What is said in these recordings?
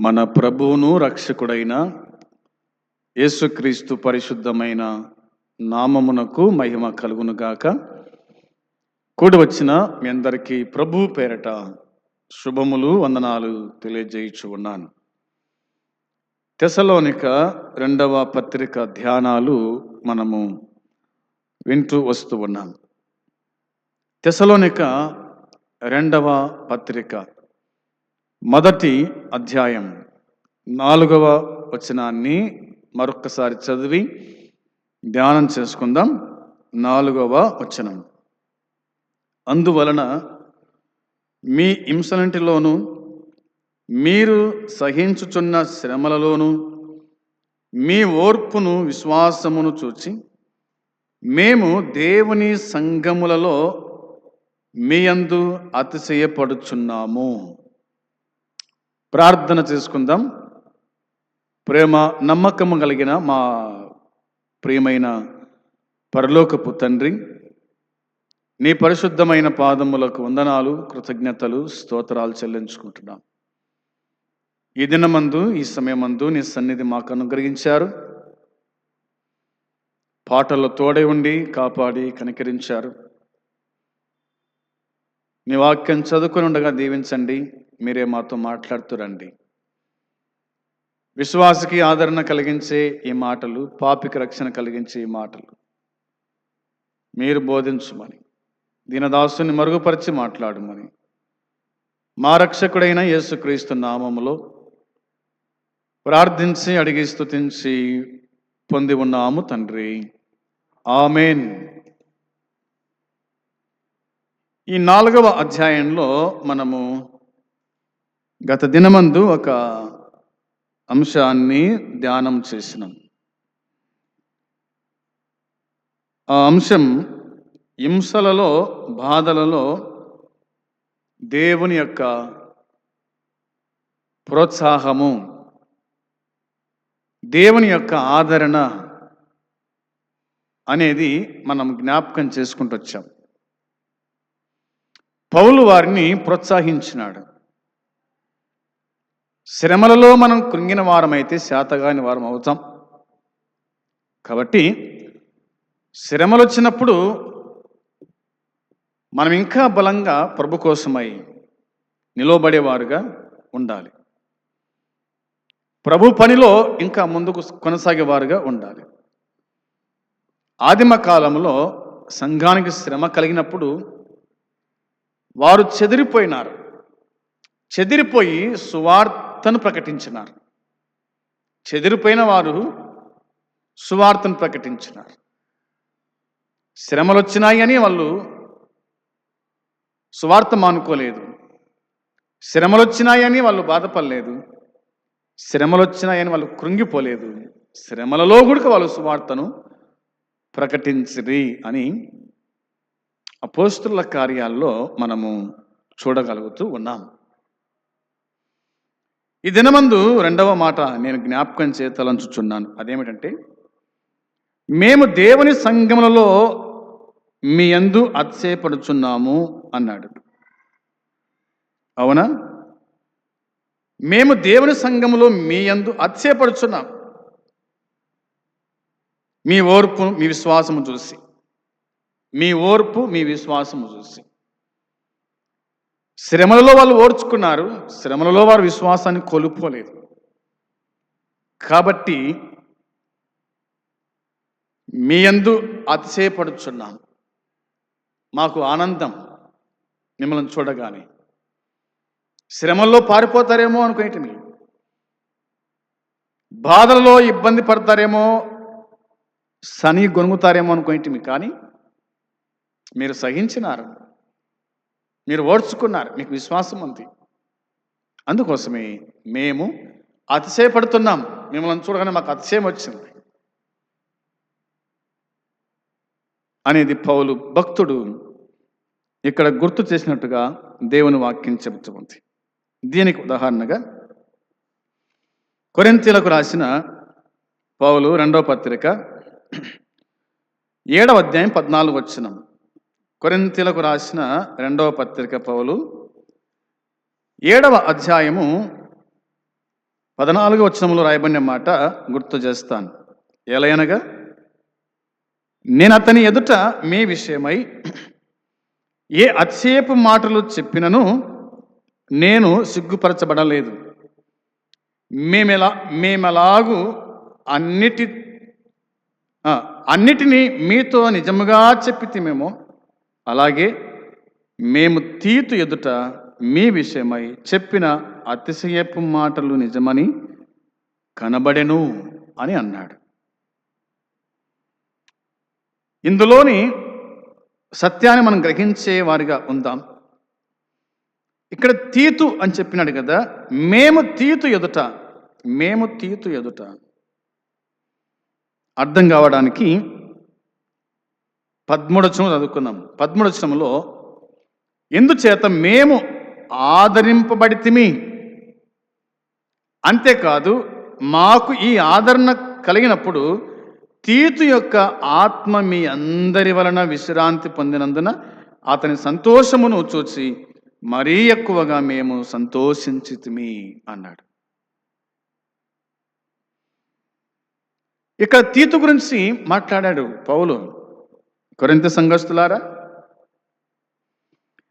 మన ప్రభువును రక్షకుడైన యేసుక్రీస్తు పరిశుద్ధమైన నామమునకు మహిమ కలుగునుగాక కూడి వచ్చిన మీ అందరికీ ప్రభు పేరట శుభములు వందనాలు తెలియజేయచ్చు ఉన్నాను. తెసలోనిక రెండవ పత్రిక ధ్యానాలు మనము వింటూ వస్తూ ఉన్నాం. తెసలోనిక రెండవ పత్రిక మొదటి అధ్యాయం నాలుగవ వచనాన్ని మరొక్కసారి చదివి ధ్యానం చేసుకుందాం. నాలుగవ వచనం. అందువలన మీ హింసలంటిలోనూ మీరు సహించుచున్న శ్రమలలోనూ మీ ఓర్పును విశ్వాసమును చూచి మేము దేవుని సంఘములలో మీ అందు అతిశయపడుచున్నాము. ప్రార్థన చేసుకుందాం. ప్రేమ నమ్మకము కలిగిన మా ప్రియమైన పరలోకపు తండ్రి నీ పరిశుద్ధమైన పాదములకు వందనాలు కృతజ్ఞతలు స్తోత్రాలు చెల్లించుకుంటున్నాం. ఈ దినమందు ఈ సమయమందు నీ సన్నిధి మాకు అనుగ్రహించారు. పాటల్లో తోడే ఉండి కాపాడి కనికరించారు. మీ వాక్యం చదువుకుని ఉండగా దీవించండి. మీరే మాతో మాట్లాడుతురండి. విశ్వాసకి ఆదరణ కలిగించే ఈ మాటలు పాపికి రక్షణ కలిగించే ఈ మాటలు. మీరు బోధించుమని దీనదాసుని మరుగుపరిచి మాట్లాడమని మా రక్షకుడైన యేసుక్రీస్తు నామములో ప్రార్థించి అడిగి స్థుతించి పొంది ఉన్నాము తండ్రి. ఆమెన్. ఈ నాలుగవ అధ్యాయంలో మనము గత దినమందు ఒక అంశాన్ని ధ్యానం చేసినాం. ఆ అంశం హింసలలో బాధలలో దేవుని యొక్క ప్రోత్సాహము దేవుని యొక్క ఆదరణ అనేది మనం జ్ఞాపకం చేసుకుంటూ వచ్చాం పౌలు వారిని ప్రోత్సహించినాడు. శ్రమలలో మనం కృంగిన వారమైతే శాతగాని వారం అవుతాం. కాబట్టి శ్రమలు వచ్చినప్పుడు మనం ఇంకా బలంగా ప్రభు కోసమై నిలవబడేవారుగా ఉండాలి. ప్రభు పనిలో ఇంకా ముందుకు కొనసాగేవారుగా ఉండాలి. ఆదిమ కాలంలో సంఘానికి శ్రమ కలిగినప్పుడు వారు చెదిరిపోయినారు. చెదిరిపోయి సువార్తను ప్రకటించినారు. చెదిరిపోయిన వారు సువార్తను ప్రకటించినారు. శ్రమలు వచ్చినాయి అని వాళ్ళు సువార్త మానుకోలేదు. శ్రమలు వచ్చినాయని వాళ్ళు బాధపడలేదు. శ్రమలు వచ్చినాయని వాళ్ళు కృంగిపోలేదు. శ్రమలలో కూడా వాళ్ళు సువార్తను ప్రకటించిరి అని అపోస్తుల కార్యాల్లో మనము చూడగలుగుతూ ఉన్నాం. ఈ దినమందు రెండవ మాట నేను జ్ఞాపకం చేతలంచుచున్నాను. అదేమిటంటే మేము దేవుని సంఘములలో మీ అందు అతిశయపడుచున్నాము అన్నాడు. అవునా? మేము దేవుని సంఘములో మీ అందు అతిశయపడుచున్నాం. మీ ఓర్పు మీ విశ్వాసము చూసి. మీ ఓర్పు మీ విశ్వాసము చూసి. శ్రమలలో వాళ్ళు ఓర్చుకున్నారు. శ్రమలలో వారు విశ్వాసాన్ని కోల్పోలేదు. కాబట్టి మీ ఎందు అతిశయపడుచున్నాం మాకు ఆనందం మిమ్మల్ని చూడగానే. శ్రమల్లో పారిపోతారేమో అనుకునేటిమి. బాధలలో ఇబ్బంది పడతారేమో సని గొనుగుతారేమో అనుకునేటిమి. కానీ మీరు సహించినారు. మీరు ఓడ్చుకున్నారు మీకు విశ్వాసం ఉంది. అందుకోసమే మేము అతిశయపడుతున్నాం. మిమ్మల్ని చూడగానే మాకు అతిశయం వచ్చింది. అనేది పౌలు భక్తుడు ఇక్కడ గుర్తు చేసినట్టుగా దేవుని వాక్యం చెబుతుంది దీనికి ఉదాహరణగా కొరింతీలకు రాసిన పౌలు రెండవ పత్రిక ఏడవ అధ్యాయం పద్నాలుగు వచ్చినాం కొరింతలకు రాసిన రెండవ పత్రిక పౌలు. ఏడవ అధ్యాయము పద్నాలుగు వచనంలో రాయబడిన మాట గుర్తు చేస్తాను. ఎలయనగా నేను అతని ఎదుట మీ విషయమై ఏ అతిశయపు మాటలు చెప్పినను నేను సిగ్గుపరచబడలేదు. మేమెలా మేమెలాగు అన్నిటి అన్నిటినీ మీతో నిజముగా చెప్పితిమేమో అలాగే మేము తీతు ఎదుట మీ విషయమై చెప్పిన అతిశయపు మాటలు నిజమని కనబడెను అని అన్నాడు. ఇందులోని సత్యాన్ని మనం గ్రహించే వారిగా ఉందాం. ఇక్కడ తీతు అని చెప్పినాడు కదా మేము తీతు ఎదుట మేము తీతు ఎదుట అర్థం కావడానికి పద్మూడచనం చదువుకున్నాం. పద్మూడచనంలో ఎందుచేత మేము ఆదరింపబడితిమి? అంతేకాదు మాకు ఈ ఆదరణ కలిగినప్పుడు తీతు యొక్క ఆత్మ మీ అందరి వలన విశ్రాంతి పొందినందున అతని సంతోషమును చూచి మరీ ఎక్కువగా మేము సంతోషించితిమి అన్నాడు. ఇక్కడ తీతు గురించి మాట్లాడాడు పౌలు. కొరింత సంఘస్తులారా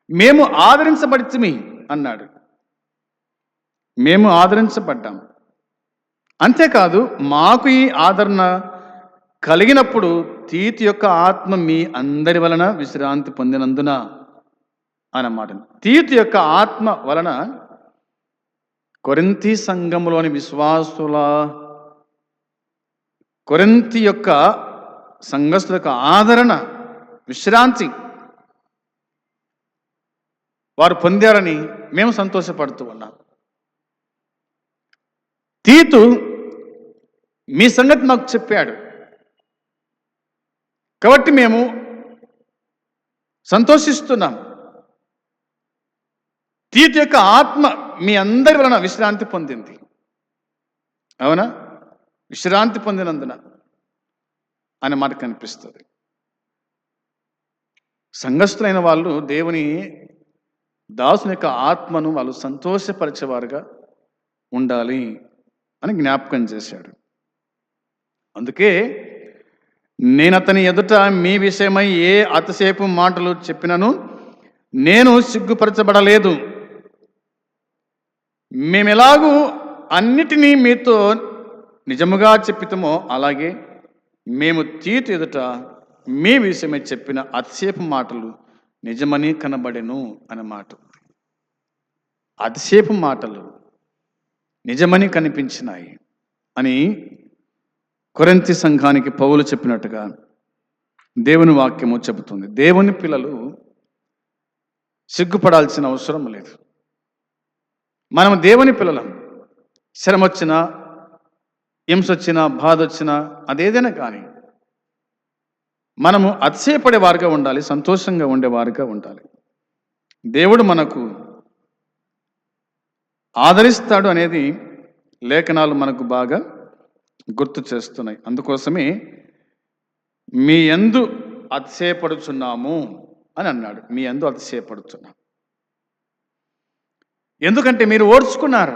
మేము ఆదరించబడితిమి అన్నాడు. మేము ఆదరించబడ్డాం. అంతేకాదు మాకు ఈ ఆదరణ కలిగినప్పుడు తీతి యొక్క ఆత్మ మీ అందరి వలన విశ్రాంతి పొందినందున అన్నమాట తీతి యొక్క ఆత్మ వలన కొరింతి సంఘములోని విశ్వాసుల కొరింతి యొక్క సంఘస్థుల యొక్క ఆదరణ విశ్రాంతి. వారు పొందారని మేము సంతోషపడుతూ ఉన్నాం. తీతు మీ సంగతి మాకు చెప్పాడు. కాబట్టి మేము సంతోషిస్తున్నాం. తీతు యొక్క ఆత్మ మీ అందరి వలన విశ్రాంతి పొందింది. అవునా? విశ్రాంతి పొందినందున అనే మాట కనిపిస్తుంది. సంఘస్థులైన వాళ్ళు దేవుని దాసుని యొక్క ఆత్మను వాళ్ళు సంతోషపరిచేవారుగా ఉండాలి అని జ్ఞాపకం చేశాడు. అందుకే నేను అతని ఎదుట మీ విషయమై ఏ అతిసేపు మాటలు చెప్పినను నేను సిగ్గుపరచబడలేదు. మేమెలాగూ అన్నిటినీ మీతో నిజముగా చెప్పితమో అలాగే మేము తీతు ఎదుట మీ విషయమై చెప్పిన అతిసేపు మాటలు నిజమని కనబడెను అనే మాట. అతిసేపు మాటలు నిజమని కనిపించినాయి అని కొరంతి సంఘానికి పౌలు చెప్పినట్టుగా దేవుని వాక్యము చెబుతుంది. దేవుని పిల్లలు సిగ్గుపడాల్సిన అవసరం లేదు. మనం దేవుని పిల్లలం. శ్రమ వచ్చినా హింస వచ్చినా బాధ వచ్చినా అదేదైనా కానీ మనము అతిశయపడేవారుగా ఉండాలి సంతోషంగా ఉండేవారుగా ఉండాలి. దేవుడు మనకు ఆదరిస్తాడు అనేది లేఖనాలు మనకు బాగా గుర్తు చేస్తున్నాయి. అందుకోసమే మీ ఎందు అతిశయపడుచున్నాము అని అన్నాడు. మీ ఎందు అతిశయపడుచున్నాం. ఎందుకంటే మీరు ఓడ్చుకున్నారు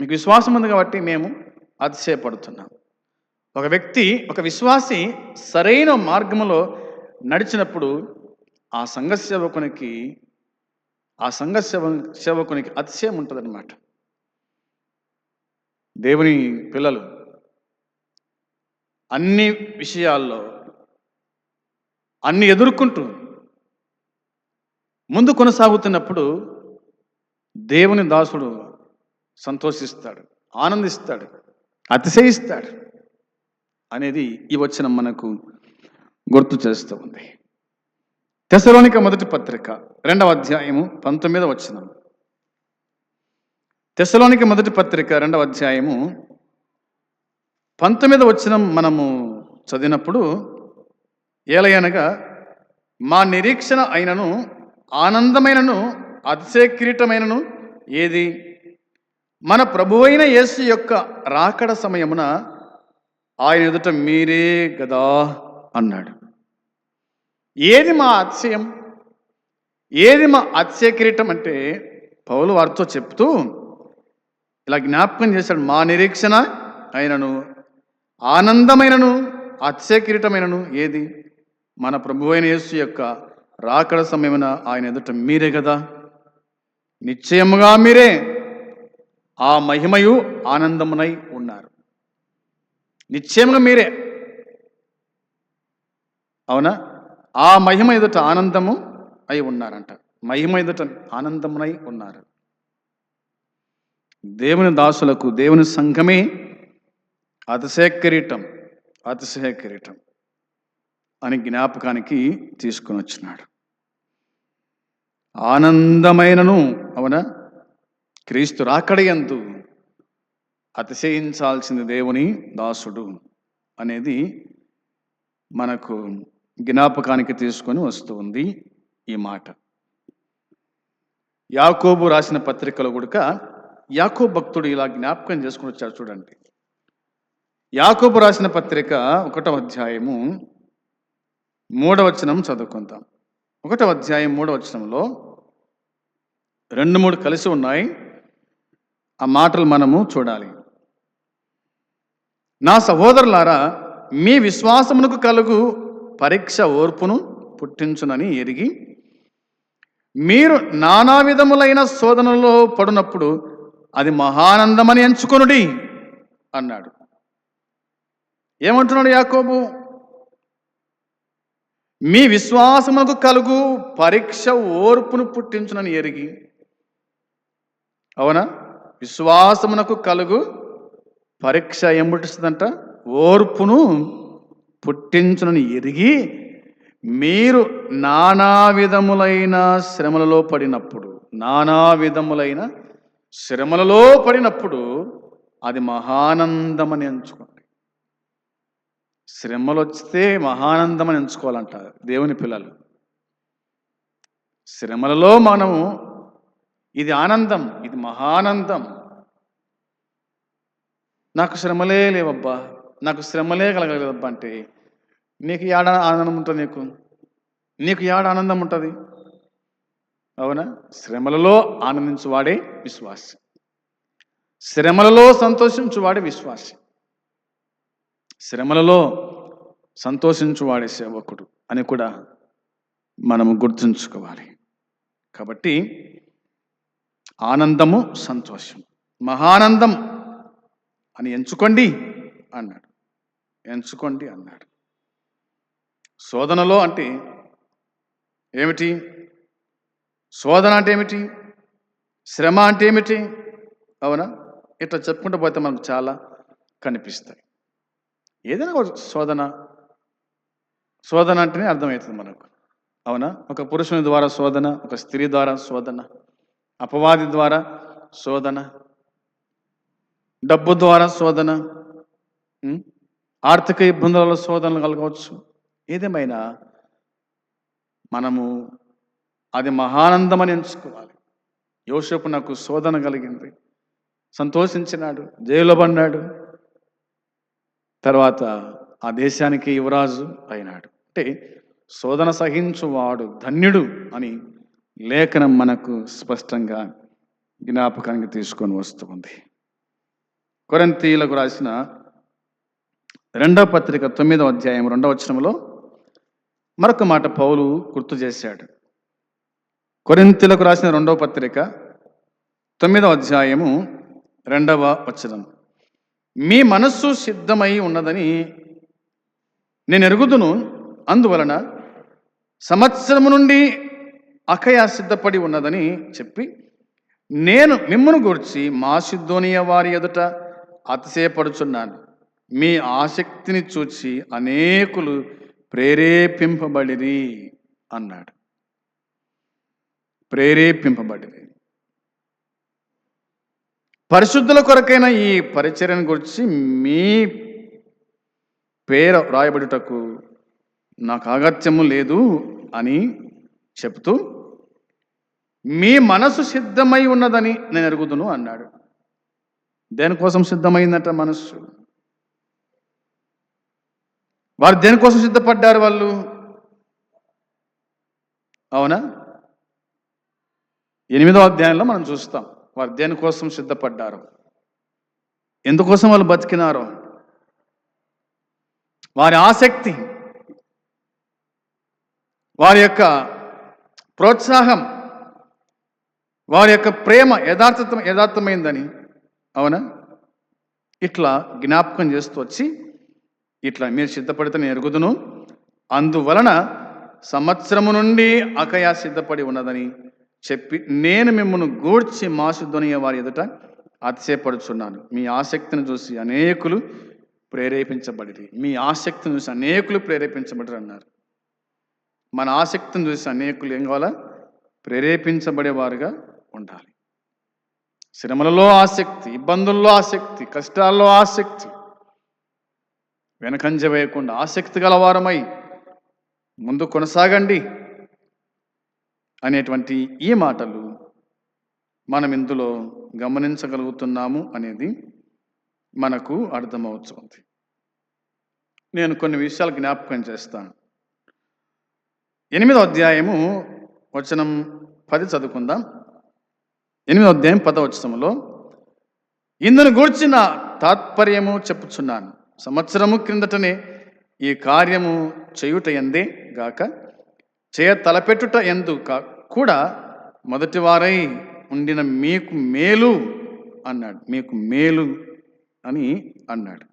మీకు విశ్వాసం ఉంది కాబట్టి మేము అతిశయపడుతున్నాం. ఒక వ్యక్తి ఒక విశ్వాసి సరైన మార్గంలో నడిచినప్పుడు ఆ సంఘ సేవకునికి ఆ సంఘ సేవ సేవకునికి అతిశయం ఉంటుందన్నమాట. దేవుని పిల్లలు అన్ని విషయాల్లో అన్ని ఎదుర్కొంటూ ముందు కొనసాగుతున్నప్పుడు దేవుని దాసుడు సంతోషిస్తాడు ఆనందిస్తాడు అతిశయిస్తాడు. అనేది ఈ వచనం మనకు గుర్తు చేస్తూ ఉంది. తెసలోనిక మొదటి పత్రిక రెండవ అధ్యాయము పంతొమ్మిదవ వచనం. తెసలోనిక మొదటి పత్రిక రెండవ అధ్యాయము పంతొమ్మిదవ వచనం మనము చదివినప్పుడు ఏలయనగా మా నిరీక్షణ అయినను ఆనందమైనను అతిశయ కిరీటమైనను ఏది? మన ప్రభువైన యేసు యొక్క రాకడ సమయమున ఆయన ఎదుట మీరే కదా అన్నాడు. ఏది మా అతిశయం ఏది మా అతిశయ కిరీటం అంటే పౌలు వారితో చెప్తూ ఇలా జ్ఞాపకం చేశాడు మా నిరీక్షణ అయినను ఆనందమైనను అత్యకిరీటమైనను ఏది? మన ప్రభు అయిన యేసు యొక్క రాకడ సమయమున ఆయన ఎదుట మీరే కదా నిశ్చయముగా మీరే. ఆ మహిమయు ఆనందమునై నిశ్చయంగా మీరే. అవునా? ఆ మహిమ ఎదుట ఆనందము అయి ఉన్నారంట. మహిమ ఎదుట ఆనందమునై ఉన్నారు. దేవుని దాసులకు దేవుని సంఘమే అతిశయ కిరీటం అతిశయ కిరీటం అని జ్ఞాపకానికి తీసుకుని వచ్చినాడు. ఆనందమైనను అవునా? క్రీస్తు రాకడయందు అతిశయించాల్సింది దేవుని దాసుడు అనేది మనకు జ్ఞాపకానికి తీసుకొని వస్తుంది ఈ మాట. యాకోబు రాసిన పత్రికలో కూడా యాకోబు భక్తుడు ఇలా జ్ఞాపకం చేసుకుని వచ్చారు చూడండి. యాకోబు రాసిన పత్రిక ఒకటవ అధ్యాయము మూడవచనం చదువుకుందాం. ఒకటవ అధ్యాయం మూడవచనంలో రెండు మూడు కలిసి ఉన్నాయి. ఆ మాటలు మనము చూడాలి. నా సహోదరులారా మీ విశ్వాసమునకు కలుగు పరీక్ష ఓర్పును పుట్టించునని ఎరిగి మీరు నానా విధములైన శోధనలో పడినప్పుడు అది మహానందమని ఎంచుకొనుడి అన్నాడు. ఏమంటున్నాడు యాకోబు? మీ విశ్వాసమునకు కలుగు పరీక్ష ఓర్పును పుట్టించునని ఎరిగి అవునా? విశ్వాసమునకు కలుగు పరీక్ష ఏం పుట్టిస్తుందంట? ఓర్పును పుట్టించునని ఎరిగి మీరు నానా విధములైన శ్రమలలో పడినప్పుడు నానా విధములైన శ్రమలలో పడినప్పుడు అది మహానందమని ఎంచుకోండి. శ్రమలు వస్తే మహానందమని ఎంచుకోవాలంట దేవుని పిల్లలు. శ్రమలలో మనము ఇది ఆనందం ఇది మహానందం. నాకు శ్రమలే లేవబ్బా నాకు శ్రమలే కలగలేదబ్బా అంటే నీకు ఏడ ఆనందం ఉంటుంది నీకు? నీకు ఏడ ఆనందం ఉంటుంది? అవునా? శ్రమలలో ఆనందించువాడే విశ్వాసి. శ్రమలలో సంతోషించువాడే విశ్వాసి. శ్రమలలో సంతోషించువాడే సేవకుడు అని కూడా మనము గుర్తుంచుకోవాలి. కాబట్టి ఆనందము సంతోషం. మహానందం అని ఎంచుకోండి అన్నాడు. ఎంచుకోండి అన్నాడు. శోధనలో అంటే ఏమిటి? శోధన అంటే ఏమిటి? శ్రమ అంటే ఏమిటి? అవునా? ఇట్లా చెప్పుకుంటూ పోతే మనకు చాలా కనిపిస్తాయి. ఏదైనా ఒక శోధన. శోధన అంటేనే అర్థమవుతుంది మనకు. అవునా? ఒక పురుషుని ద్వారా శోధన ఒక స్త్రీ ద్వారా శోధన అపవాది ద్వారా శోధన డబ్బు ద్వారా శోధన ఆర్థిక ఇబ్బందులలో శోధనలు కలగవచ్చు. ఏదేమైనా మనము అది మహానందమని ఎంచుకోవాలి. యోసేపు నాకు శోధన కలిగింది. సంతోషించినాడు జైలు పడినాడు. తర్వాత ఆ దేశానికి యువరాజు అయినాడు. అంటే శోధన సహించువాడు ధన్యుడు అని లేఖనం మనకు స్పష్టంగా జ్ఞాపకానికి తీసుకొని వస్తుంది కొరంతీలకు రాసిన రెండవ పత్రిక తొమ్మిదవ అధ్యాయం రెండవ వచనంలో మరొక మాట పౌలు గుర్తు చేశాడు. కొరింతీలకు రాసిన రెండవ పత్రిక తొమ్మిదవ అధ్యాయము రెండవ వచనం. మీ మనస్సు సిద్ధమై ఉన్నదని నేను ఎరుగుదును అందువలన సంవత్సరము నుండి అఖయ సిద్ధపడి ఉన్నదని చెప్పి నేను మిమ్మను గూర్చి మా సిద్ధోనియ వారి ఎదుట అతిశయపడుచున్నాను. మీ ఆసక్తిని చూచి అనేకులు ప్రేరేపింపబడిరి అన్నాడు. ప్రేరేపింపబడిరి. పరిశుద్ధుల కొరకైన ఈ పరిచర్యను గురించి మీ పేరు రాయబడుటకు నాకు అగత్యము లేదు అని చెప్తూ మీ మనసు సిద్ధమై ఉన్నదని నేను ఎరుగుదును అన్నాడు. దేనికోసం సిద్ధమైందట మనస్సు? వారు దేనికోసం సిద్ధపడ్డారు వాళ్ళు? అవునా? ఎనిమిదో అధ్యాయంలో మనం చూస్తాం. వారు దేనికోసం సిద్ధపడ్డారు? ఎందుకోసం వాళ్ళు బతికినారో? వారి ఆసక్తి వారి యొక్క ప్రోత్సాహం వారి యొక్క ప్రేమ యథార్థత యథార్థమైందని అవునా? ఇట్లా జ్ఞాపకం చేస్తూ వచ్చి ఇట్లా మీరు సిద్ధపడితే నేను ఎరుగుదును. అందువలన సంవత్సరము నుండి అకయా సిద్ధపడి ఉన్నదని చెప్పి నేను మిమ్మల్ని గూడ్చి మాసుధ్వని వారి ఎదుట అతిశయపడుచున్నాను. మీ ఆసక్తిని చూసి అనేకులు ప్రేరేపించబడి మీ ఆసక్తిని చూసి అనేకులు ప్రేరేపించబడరు అన్నారు. మన ఆసక్తిని చూసి అనేకులు ఏం కావాలా? ప్రేరేపించబడేవారుగా ఉండాలి. శ్రమలలో ఆసక్తి ఇబ్బందుల్లో ఆసక్తి కష్టాల్లో ఆసక్తి. వెనకంజ వేయకుండా ఆసక్తి గలవారమై ముందు కొనసాగండి అనేటువంటి ఈ మాటలు మనం ఇందులో గమనించగలుగుతున్నాము అనేది మనకు అర్థమవుతుంది. నేను కొన్ని విషయాలు జ్ఞాపకం చేస్తాను. ఎనిమిదో అధ్యాయము వచనం పది చదువుకుందాం. ఎనిమిదో అధ్యాయం పదవచనంలో ఇందును గూర్చిన తాత్పర్యము చెప్పుచున్నాను. సంవత్సరము క్రిందటనే ఈ కార్యము చేయుట ఎందే గాక చేయ తలపెట్టుట ఎందు కూడా మొదటి వారై ఉండిన మీకు మేలు అన్నాడు. మీకు మేలు అని అన్నాడు.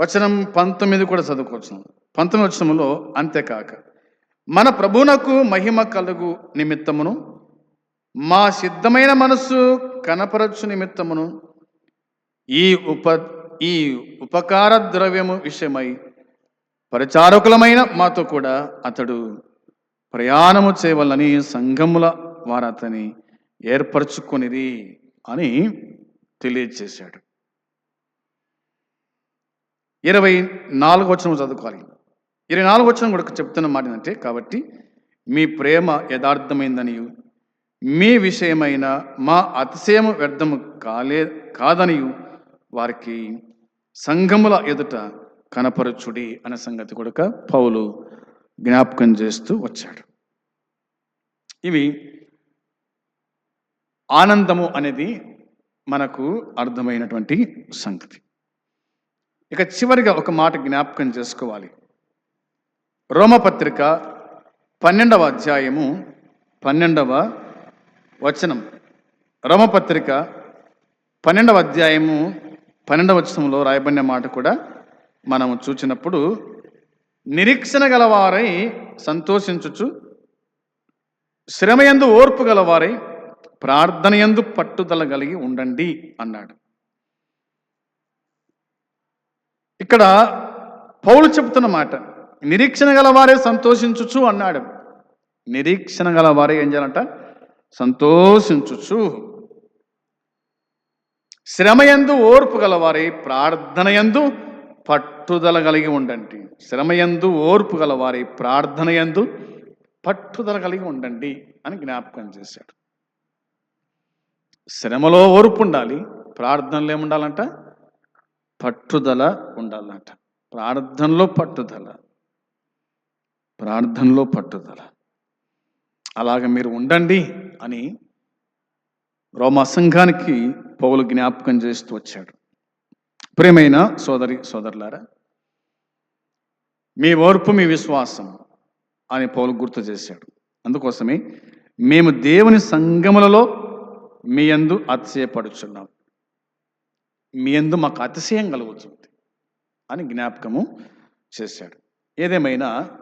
వచనం పంతొమ్మిది కూడా చదువుకోవచ్చు. పంతొమ్మిది వచనంలో అంతేకాక మన ప్రభువునకు మహిమ కలుగు నిమిత్తమును మా సిద్ధమైన మనస్సు కనపరచు నిమిత్తమును ఈ ఉప ఈ ఉపకార ద్రవ్యము విషయమై పరిచారకులమైన మాతో కూడా అతడు ప్రయాణము చేయవలని సంఘముల వారు అతని ఏర్పరచుకొనిది అని తెలియజేశాడు ఇరవై నాలుగు వచనం చదువుకోవాలి. ఇరవై నాలుగు వచనం కూడా చెప్తున్న మాట ఏంటంటే కాబట్టి మీ ప్రేమ యథార్థమైందనియు మీ విషయమైన మా అతిశయము వ్యర్థము కాలే కాదని వారికి సంఘముల ఎదుట కనపరచుడి అనే సంగతి కూడా పౌలు జ్ఞాపకం చేస్తూ వచ్చాడు. ఇవి ఆనందము అనేది మనకు అర్థమైనటువంటి సంగతి. ఇక చివరిగా ఒక మాట జ్ఞాపకం చేసుకోవాలి. రోమపత్రిక పన్నెండవ అధ్యాయము పన్నెండవ వచనం. రమపత్రిక పన్నెండవ అధ్యాయము పన్నెండవ వచనంలో రాయబడిన మాట కూడా మనము చూచినప్పుడు నిరీక్షణ గలవారై సంతోషించుచు శ్రమయందు ఓర్పు గలవారై ప్రార్థనయందు పట్టుదల కలిగి ఉండండి అన్నాడు. ఇక్కడ పౌలు చెప్తున్న మాట నిరీక్షణ గలవారే సంతోషించుచు అన్నాడు. నిరీక్షణ గలవారే ఏం చేయాలంట? సంతోషించుచు శ్రమయందు ఓర్పు గలవారై ప్రార్థనయందు పట్టుదల కలిగి ఉండండి. శ్రమయందు ఓర్పు గలవారే ప్రార్థనయందు పట్టుదల కలిగి ఉండండి అని జ్ఞాపకం చేశాడు. శ్రమలో ఓర్పు ఉండాలి ప్రార్థనలు ఏముండాలంట? పట్టుదల ఉండాలంట. ప్రార్థనలో పట్టుదల. ప్రార్థనలో పట్టుదల. అలాగ మీరు ఉండండి. అని రోమా సంఘానికి పౌలు జ్ఞాపకం చేస్తూ వచ్చాడు. ప్రేమైన సోదరి సోదరులారా మీ ఓర్పు మీ విశ్వాసం అని పౌలు గుర్తు చేశాడు. అందుకోసమే మేము దేవుని సంగములలో మీ యందు అతిశయపడుచున్నాం. మీ యందు మాకు అతిశయం కలుగుతుంది అని జ్ఞాపకము చేశాడు. ఏదేమైనా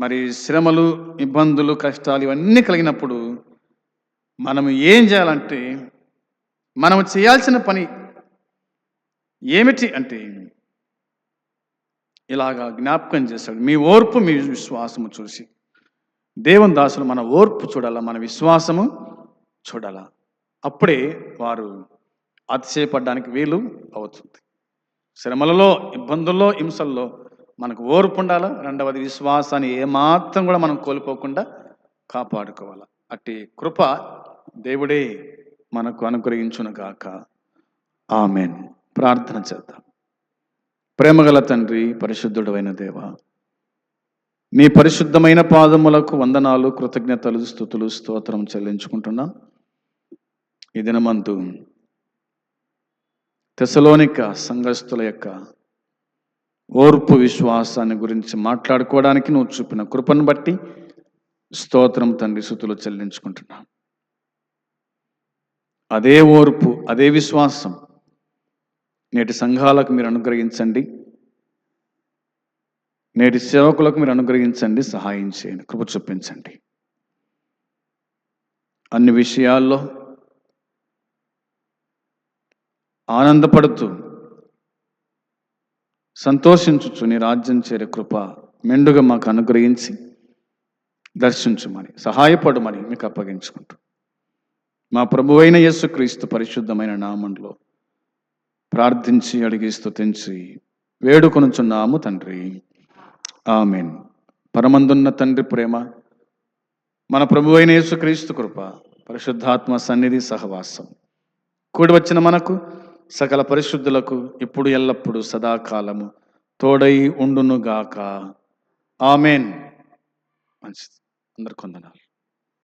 మరి శ్రమలు ఇబ్బందులు కష్టాలు ఇవన్నీ కలిగినప్పుడు మనం ఏం చేయాలంటే మనం చేయాల్సిన పని ఏమిటి అంటే ఇలాగా జ్ఞాపకం చేస్తాడు. మీ ఓర్పు మీ విశ్వాసము చూసి. దేవుని దాసులు మన ఓర్పు చూడాలా మన విశ్వాసము చూడాలా? అప్పుడే వారు అతిశయపడడానికి వీలు అవుతుంది. శ్రమలలో ఇబ్బందుల్లో హింసల్లో మనకు ఓర్పు ఉండాలా? రెండవది విశ్వాసాన్ని ఏమాత్రం కూడా మనం కోల్పోకుండా కాపాడుకోవాలి. అట్టి కృప దేవుడే మనకు అనుగ్రహించును గాక. ఆమెన్. ప్రార్థన చేద్దాం. ప్రేమగల తండ్రి పరిశుద్ధుడైన దేవ మీ పరిశుద్ధమైన పాదములకు వందనాలు కృతజ్ఞతలు స్థుతులు స్తోత్రం చెల్లించుకుంటున్నా. ఈ దినమందు తెసలోనిక సంఘస్థుల యొక్క ఓర్పు విశ్వాసాన్ని గురించి మాట్లాడుకోవడానికి నువ్వు చూపిన కృపను బట్టి స్తోత్రం తండ్రి స్థుతులు చెల్లించుకుంటున్నాం. అదే ఓర్పు అదే విశ్వాసం నేటి సంఘాలకు మీరు అనుగ్రహించండి. నేటి సేవకులకు మీరు అనుగ్రహించండి సహాయం చేయండి కృప చూపించండి. అన్ని విషయాల్లో ఆనందపడుతూ సంతోషించుచు నీ రాజ్యం చేరే కృప మెండుగా మాకు అనుగ్రహించి దర్శించుమని సహాయపడమని మీకు అప్పగించుకుంటూ మా ప్రభువైన యేసుక్రీస్తు పరిశుద్ధమైన నామంలో ప్రార్థించి అడిగి స్థుతించి వేడుకొనుచున్నాము తండ్రి. ఆమెన్. పరమందున్న తండ్రి ప్రేమ మన ప్రభువైన యేసుక్రీస్తు కృప పరిశుద్ధాత్మ సన్నిధి సహవాసం. కూడి వచ్చిన మనకు సకల పరిశుద్ధులకు ఇప్పుడు ఎల్లప్పుడు సదాకాలము తోడై ఉండునుగాక. ఆమెన్. మంచిది. అందరికి వందనాలు.